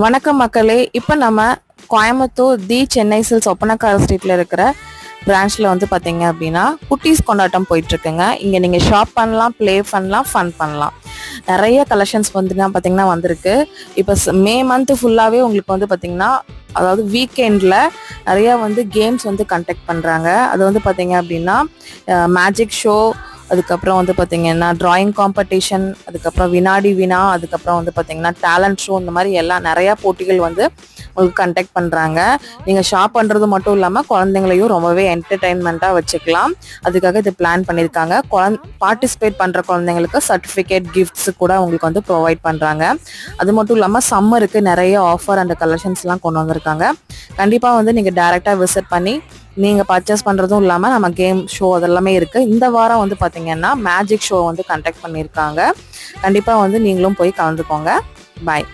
வணக்கம் மக்களே இப்போ நம்ம கோயம்புத்தூர் தி சென்னை சில்ஸ் ஒப்பனக்கார ஸ்ட்ரீட்டில் இருக்கிற பிரான்ச்சில் வந்து பார்த்தீங்க அப்படின்னா குட்டீஸ் கொண்டாட்டம் போயிட்டுருக்குங்க. இங்கே நீங்கள் ஷாப் பண்ணலாம் ப்ளே பண்ணலாம் ஃபன் பண்ணலாம். நிறைய கலெக்ஷன்ஸ் வந்து பார்த்தீங்கன்னா வந்திருக்கு. இப்போ மே மந்த் ஃபுல்லாகவே உங்களுக்கு வந்து பார்த்தீங்கன்னா அதாவது வீக்கெண்டில் நிறையா வந்து கேம்ஸ் வந்து கண்டக்ட் பண்ணுறாங்க அது வந்து பார்த்தீங்க அப்படின்னா மேஜிக் ஷோ அதுக்கப்புறம் வந்து பார்த்தீங்கன்னா ட்ராயிங் காம்படிஷன் அதுக்கப்புறம் வினாடி வினா அதுக்கப்புறம் வந்து பார்த்திங்கன்னா டேலண்ட் ஷோ இந்த மாதிரி எல்லாம் நிறையா போட்டிகள் வந்து உங்களுக்கு கண்டக்ட் பண்ணுறாங்க நீங்கள் ஷாப் பண்ணுறது மட்டும் இல்லாமல் குழந்தைங்களையும் ரொம்பவே என்டர்டைன்மெண்ட்டாக வச்சுக்கலாம். அதுக்காக இது பிளான் பண்ணியிருக்காங்க. குழந் பார்ட்டிசிபேட் பண்ணுற குழந்தைங்களுக்கு சர்டிஃபிகேட் கிஃப்ட்ஸ் கூட உங்களுக்கு வந்து ப்ரொவைட் பண்ணுறாங்க அது மட்டும் இல்லாமல் சம்மருக்கு நிறைய ஆஃபர் அந்த கலெக்ஷன்ஸ்லாம் கொண்டு வந்திருக்காங்க. கண்டிப்பாக வந்து நீங்கள் டேரெக்டாக விசிட் பண்ணி நீங்கள் பர்ச்சேஸ் பண்ணுறதும் இல்லாமல் நம்ம கேம் ஷோ அதெல்லாமே இருக்குது இந்த வாரம் வந்து பார்த்தீங்கன்னா மேஜிக் ஷோ வந்து கண்டக்ட் பண்ணியிருக்காங்க கண்டிப்பாக வந்து நீங்களும் போய் கலந்துக்கோங்க. பாய்